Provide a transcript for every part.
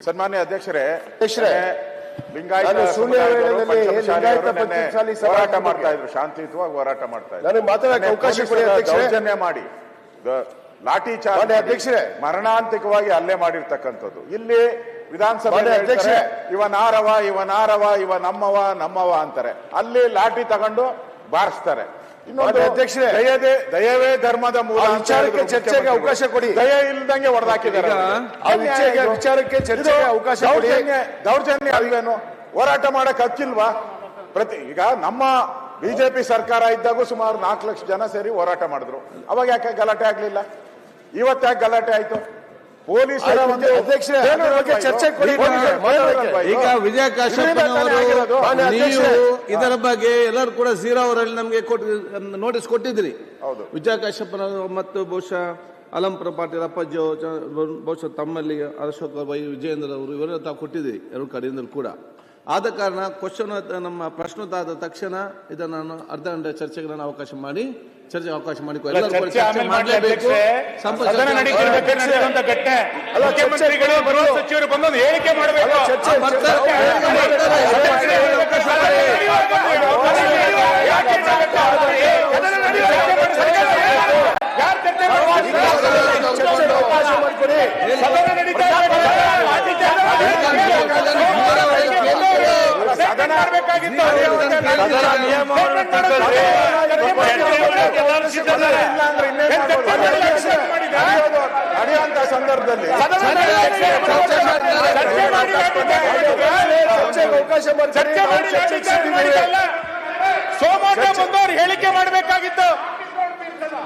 ಸನ್ಮಾನ್ಯ ಅಧ್ಯಕ್ಷರೇ ಅಧ್ಯಕ್ಷರೇ, ಲಿಂಗಾಯತ ನಾನು ಶೂನ್ಯ ವೇಳೆಯಲ್ಲಿ ಹೋರಾಟ ಮಾಡ್ತಾ ಇದ್ರು ಶಾಂತಿಯುತವಾಗಿ ಹೋರಾಟ ಮಾಡ್ತಾ ಇದ್ರು ನನಗೆ ಮಾತಾಡಕ್ಕೆ ಅವಕಾಶ ಕೊಡಿ ಅಧ್ಯಕ್ಷರೇ. ದೌರ್ಜನ್ಯ ಮಾಡಿ ದ- ಲಾಠಿ ಚಾರ್ಜ್ ಮಾನ್ಯ ಅಧ್ಯಕ್ಷರೇ. ಮರಣಾಂತಿಕವಾಗಿ ಅಲ್ಲೇ ಮಾಡಿರ್ತಕ್ಕಂಥದ್ದು ಇಲ್ಲಿ ವಿಧಾನಸಭೆ ಮಾನ್ಯ ಅಧ್ಯಕ್ಷರೇ. ಇವನಾರವ ಇವನಾರವ ಇವ ನಮ್ಮವ ನಮ್ಮವ ಅಂತಾರೆ ಅಲ್ಲಿ ಲಾಠಿ ತಗೊಂಡು ಬಾರಿಸ್ತಾರೆ ಅಧ್ಯಕ್ಷರೇ. ದಯದೇ ದಯವೇ ಧರ್ಮದ ಮೂಲ ವಿಚಾರಕ್ಕೆ ಚರ್ಚೆಗೆ ಅವಕಾಶ ಕೊಡಿ. ದಯ ಇಲ್ದಂಗೆ ಹೊಡೆದಾಕಿದ್ದಾರೆ ಆ ವಿಚಾರಕ್ಕೆ ವಿಚಾರಕ್ಕೆ ಚರ್ಚೆಗೆ ಅವಕಾಶ ಕೊಡಿ. ದೌರ್ಜನ್ಯ ದೌರ್ಜನ್ಯ ಅಲ್ವೇನು ಹೋರಾಟ ಮಾಡಕ್ ಹಕ್ಕಿಲ್ವಾ? ಪ್ರತಿ ಈಗ ನಮ್ಮ ಬಿಜೆಪಿ ಸರ್ಕಾರ ಇದ್ದಾಗೂ ಸುಮಾರು ನಾಲ್ಕು ಲಕ್ಷ ಜನ ಸೇರಿ ಹೋರಾಟ ಮಾಡಿದ್ರು. ಅವಾಗ ಯಾಕೆ ಗಲಾಟೆ ಆಗ್ಲಿಲ್ಲ? ಇವತ್ತು ಯಾಕೆ ಗಲಾಟೆ ಆಯ್ತು? ಪೊಲೀಸರ ಒಂದು ಚರ್ಚೆ? ಈಗ ವಿಜಯ ಕಾಶಪ್ಪನವರು ಕಾಶ್ಯಪ್ಪನವರು ನೀವು ಇದರ ಬಗ್ಗೆ ಎಲ್ಲರೂ ಕೂಡ ಝೀರೋ ಅವರಲ್ಲಿ ನಮಗೆ ನೋಟಿಸ್ ಕೊಟ್ಟಿದ್ರಿ. ಹೌದು. ವಿಜಯ ಕಾಶ್ಯಪ್ಪನವರು ಮತ್ತು ಬಹುಶಃ ಅಲಂಪುರ ಪಾಟೀಲ್ ಅಪ್ಪಾಜಿ ಅವರು, ಬಹುಶಃ ತಮ್ಮಲ್ಲಿ ಅಶೋಕ್ ವೈ ವಿಜಯೇಂದ್ರ ಅವರು ಇವರೆಲ್ಲ ತಾವು ಕೊಟ್ಟಿದ್ದೀರಿ ಎರಡು ಕಡೆಯಿಂದಲೂ ಕೂಡ. ಆದ ಕಾರಣ ಕ್ವಶನ್ ನಮ್ಮ ಪ್ರಶ್ನೋತ್ತಾದ ತಕ್ಷಣ ಇದನ್ನು ನಾನು ಅರ್ಧ ಗಂಟೆ ಚರ್ಚೆಗೆ ನಾನು ಅವಕಾಶ ಮಾಡಿ ಚರ್ಚೆಗೆ ಅವಕಾಶ ಮಾಡಿ ಚರ್ಚೆ ಚರ್ಚೆ ಚರ್ಚೆ ಹೇಳಿಕೆ ಮಾಡಬೇಕು ಚರ್ಚೆ ಚರ್ಚೆ- ಚರ್ಚೆ ಚರ್ಚೆ ಅವಕಾಶ ಮಾಡಿಕೊಡಿ ಸದನ ನಡೆಯುವಂತ ಸಂದರ್ಭದಲ್ಲಿ. ಅವಕಾಶ. ಸೋಮವಾರ ಹೇಳಿಕೆ ಮಾಡಬೇಕಾಗಿತ್ತು.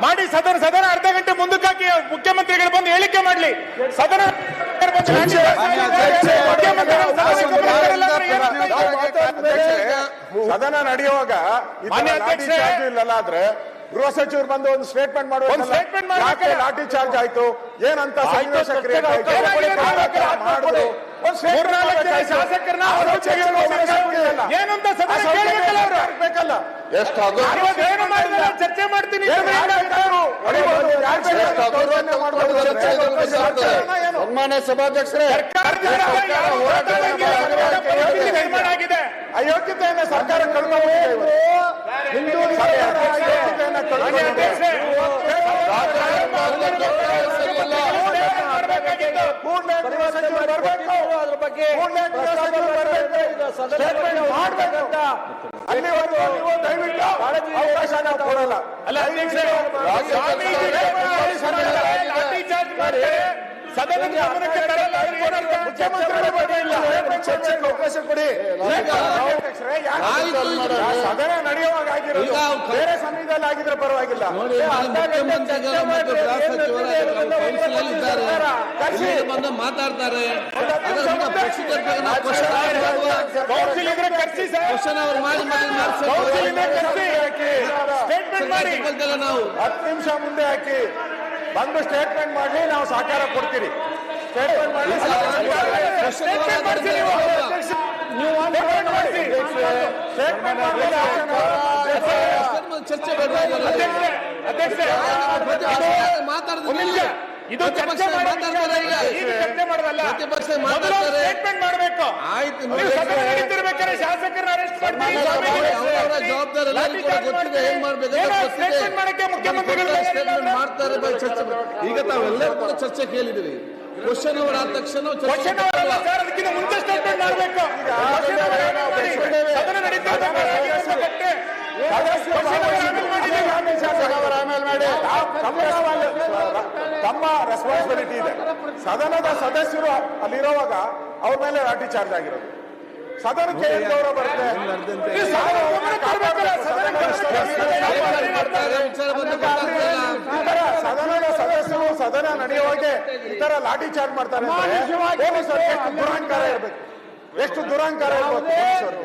ಮಾಡಿ ಸದನ ಸದನ ಅರ್ಧ ಗಂಟೆ ಮುಂದಕ್ಕೆ ಹಾಕಿ ಮುಖ್ಯಮಂತ್ರಿಗಳು ಬಂದು ಹೇಳಿಕೆ ಮಾಡ್ಲಿ. ಸದನ ಮುಖ್ಯಮಂತ್ರಿಗಳು ಸದನ ನಡೆಯುವಾಗ ಇಲ್ಲಲ್ಲ ಆದ್ರೆ ಗೃಹ ಸಚಿವರು ಬಂದು ಒಂದು ಸ್ಟೇಟ್ಮೆಂಟ್ ಒಂದು ಮಾಡುವ? ಲಾಠಿ ಚಾರ್ಜ್ ಆಯ್ತು? ಏನಂತ ಚರ್ಚೆ ಮಾಡ್ತೀನಿ. ಸನ್ಮಾನ್ಯ ಸಭಾಧ್ಯಕ್ಷರೇ ಅಯೋಗ್ಯತೆಯನ್ನ ಸರ್ಕಾರ. ಸ್ಟೇಟ್ಮೆಂಟ್ ಮಾಡ್ಬೇಕು. ಅಲ್ಲಿವರೆಗೂ ದಯವಿಟ್ಟು ಸದನದ ಗಮನಕ್ಕೆ ತರಲ್ಲ ಚರ್ಚೆಗೆ ಅವಕಾಶ ಕೊಡಿ. ಸದನ ನಡೆಯುವಾಗ ಆಗಿರೋದು ಬೇರೆ ಸಮಯದಲ್ಲಿ ಆಗಿದ್ರೆ ಪರವಾಗಿಲ್ಲ. ಬಂದು ಮಾತಾಡ್ತಾರೆ. ನಾವು ಹತ್ತು ನಿಮಿಷ ಮುಂದೆ ಹಾಕಿ. ಬಂದು ಸ್ಟೇಟ್ಮೆಂಟ್ ಮಾಡಿ ನಾವು ಸಹಕಾರ ಕೊಡ್ತೀರಿ. ಸ್ಟೇಟ್ಮೆಂಟ್ ಮಾಡಿ ಸ್ಟೇಟ್ಮೆಂಟ್ ಮಾಡಿ ಚರ್ಚೆ ಇದು ಚರ್ಚೆ. ಸ್ಟೇಟ್ಮೆಂಟ್ ಮಾಡಬೇಕು. ಆಯ್ತು ನಡೀತಿರ್ಬೇಕಾದ್ರೆ ಶಾಸಕರನ್ನ ಅರೆಸ್ಟ್ ಮಾಡಕ್ಕೆ ಮುಖ್ಯಮಂತ್ರಿಗಳು ಮಾಡ್ತಾರೆ ಚರ್ಚೆ ಈಗ ತಾವೆಲ್ಲರೂ ಕೂಡ ಚರ್ಚೆ ಕೇಳಿದಿರಿ ಕ್ವಶನ್ ಅವರ್ ಆದ ತಕ್ಷಣ ಚರ್ಚೆ ಕ್ವಶನ್ ಅದಕ್ಕಿಂತ ಮುಂಚೆ ಸ್ಟೇಟ್ಮೆಂಟ್ ಮಾಡಬೇಕು. ಸದನ ನಡೀತಿರ್ಬೇಕಾದ್ರೆ ಆಮೇಲೆ. ತಮ್ಮ ರೆಸ್ಪಾನ್ಸಿಬಿಲಿಟಿ ಇದೆ. ಸದನದ ಸದಸ್ಯರು ಅಲ್ಲಿರುವಾಗ ಅವ್ರ ಮೇಲೆ ಲಾಠಿ ಚಾರ್ಜ್ ಆಗಿರೋದು. ಸದನಕ್ಕೆ ಏನ್ ಗೌರವ ಬರುತ್ತೆ. ಸದನದ ಸದಸ್ಯರು ಸದನ ನಡೆಯುವಾಗೆ ಈ ತರ ಲಾಠಿ ಚಾರ್ಜ್ ಮಾಡ್ತಾರೆ ಎಷ್ಟು ದುರಹಂಕಾರ ಇರ್ಬೇಕು. ಎಷ್ಟು ದುರಹಂಕಾರ ಇರಬೇಕು